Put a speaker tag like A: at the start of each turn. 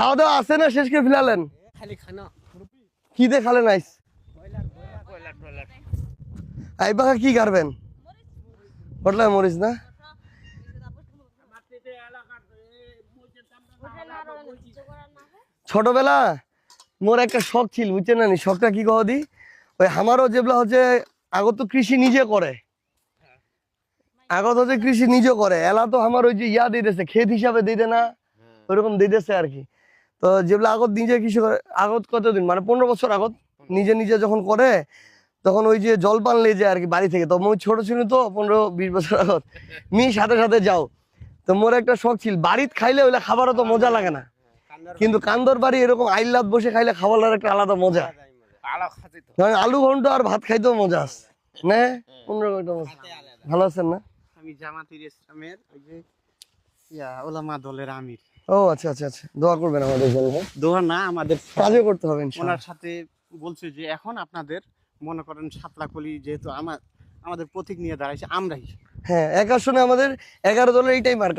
A: খাওয়া দাওয়া আছে না শেষ করে ফেলালেন? কি দিয়ে খালেন আইস? আই বাকা কি করবেন পটলা মরিস না? ছোটবেলা মোর একটা শখ ছিল বুঝছেন না শখটা কি কহ দি? ওই আমারও যেগুলা হচ্ছে আগত কৃষি নিজে করে। আগত হচ্ছে কৃষি নিজে করে। এলা তো আমার ওই যে ইয়া দিতেছে ক্ষেত হিসাবে দিতে না? ওইরকম দিতেছে আর কি। তো যেগুলো আগত নিজে কৃষি করে আগত কতদিন? মানে পনেরো বছর আগত? নিজে নিজে যখন করে তখন ওই যে জলপান লে যায় আর কি বাড়ি থেকে। তো মই ছোট ছিল তো পনেরো বিশ বছর আগত। মি সাথে সাথে যাও। তো মোর একটা শখ ছিল বাড়িতে খাইলে ওইটা খাবারও তো মজা লাগে না। কিন্তু কান্দর বাড়ি এরকম আইলাত বসে খাইলে খাবার একটা আলাদা মজা।
B: আলো
A: ঘন্ট আর ভাত খাইতেও মজা আছে। না? অন্যরকম একটা মজা ভালো আছেন না?
B: আমি জামাতির ইসলামের ওই যে ইয়া ওলামা দলের আমির।
A: ও আচ্ছা আচ্ছা আচ্ছা দোয়া করবেন আমাদের জন্য?
B: দোয়া না আমাদের
A: কাজও করতে হবে।
B: ওনার সাথে বলছে যে এখন আপনাদের মনে করেন সাতলাকলি যেহেতু আমার আমাদের প্রতীক নিয়ে দাঁড়াইছে আমরাই
A: হ্যাঁ এক আসনে আমাদের এগারো দলের এইটাই মার্কা